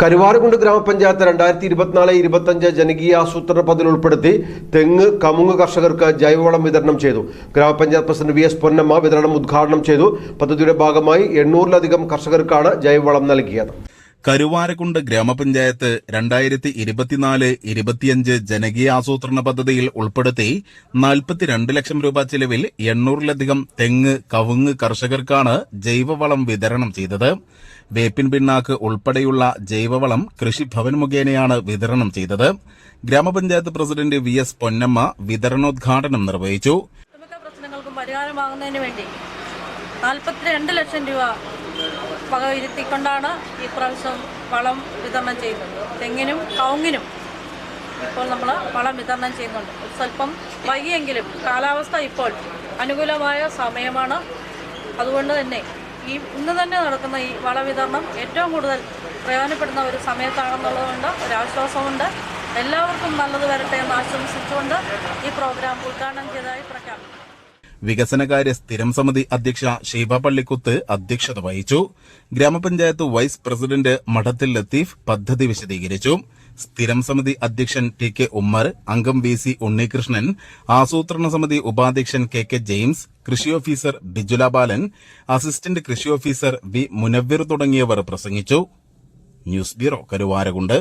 Karuvarakundu ഗ്രാമപഞ്ചായത്ത് രണ്ടായിരത്തി ഇരുപത്തിനാല് ഇരുപത്തഞ്ച് ജനകീയ ആസൂത്രണ പദ്ധതി ഉൾപ്പെടുത്തി തെങ്ങ് കമുങ്ങ് കർഷകർക്ക് ജൈവവളം വിതരണം ചെയ്തു. ഗ്രാമപഞ്ചായത്ത് പ്രസിഡന്റ് വി എസ് പൊന്നമ്മ വിതരണം ഉദ്ഘാടനം ചെയ്തു. പദ്ധതിയുടെ ഭാഗമായി എണ്ണൂറിലധികം കർഷകർക്കാണ് ജൈവവളം നൽകിയത്. കരുവാരക്കുണ്ട് ഗ്രാമപഞ്ചായത്ത് രണ്ടായിരത്തി ഇരുപത്തിനാല് ഇരുപത്തിയഞ്ച് ജനകീയ ആസൂത്രണ പദ്ധതിയിൽ ഉൾപ്പെടുത്തി നാൽപ്പത്തിരണ്ട് ലക്ഷം രൂപ ചെലവിൽ എണ്ണൂറിലധികം തെങ്ങ് കവുങ്ങ് കർഷകർക്കാണ് ജൈവവളം വിതരണം ചെയ്തത്. വേപ്പിൻ പിണ്ണാക്ക് ഉൾപ്പെടെയുള്ള ജൈവവളം കൃഷിഭവൻ മുഖേനയാണ് വിതരണം ചെയ്തത്. ഗ്രാമപഞ്ചായത്ത് പ്രസിഡന്റ് വി എസ് പൊന്നമ്മ വിതരണോദ്ഘാടനം നിർവഹിച്ചു. പരിഹാരമാകുന്നതിന് വേണ്ടി നാൽപ്പത്തിരണ്ട് ലക്ഷം രൂപ വകയിരുത്തിക്കൊണ്ടാണ് ഈ പ്രാവശ്യം വളം വിതരണം ചെയ്യുന്നത് തെങ്ങിനും കവുങ്ങിനും ഇപ്പോൾ നമ്മൾ വളം വിതരണം ചെയ്യുന്നുണ്ട്. സ്വല്പം വൈകിയെങ്കിലും കാലാവസ്ഥ ഇപ്പോൾ അനുകൂലമായ സമയമാണ്. അതുകൊണ്ട് തന്നെ ഈ ഇന്ന് തന്നെ നടക്കുന്ന ഈ വള വിതരണം ഏറ്റവും കൂടുതൽ പ്രയോജനപ്പെടുന്ന ഒരു സമയത്താണെന്നുള്ളതുകൊണ്ട് ഒരാശ്വാസമുണ്ട് എല്ലാവർക്കും നല്ലത് വരട്ടെ എന്ന് ആശംസിച്ചുകൊണ്ട് ഈ പ്രോഗ്രാം ഉദ്ഘാടനം ചെയ്തതായി പ്രഖ്യാപിക്കുന്നു. വികസനകാര്യ സ്ഥിരം സമിതി അധ്യക്ഷ ഷീബ പള്ളിക്കുത്ത് അധ്യക്ഷത വഹിച്ചു. ഗ്രാമപഞ്ചായത്ത് വൈസ് പ്രസിഡന്റ് മഠത്തിൽ ലത്തീഫ് പദ്ധതി വിശദീകരിച്ചു. സ്ഥിരം സമിതി അധ്യക്ഷൻ ടി കെ ഉമ്മർ അംഗം വി സി ഉണ്ണികൃഷ്ണൻ ആസൂത്രണ സമിതി ഉപാധ്യക്ഷൻ കെ കെ ജെയിംസ് കൃഷി ഓഫീസർ ബിജുല ബാലൻ അസിസ്റ്റന്റ് കൃഷി ഓഫീസർ വി മുനവ്വിർ തുടങ്ങിയവർ പ്രസംഗിച്ചു. News bureau Karuvarakundu.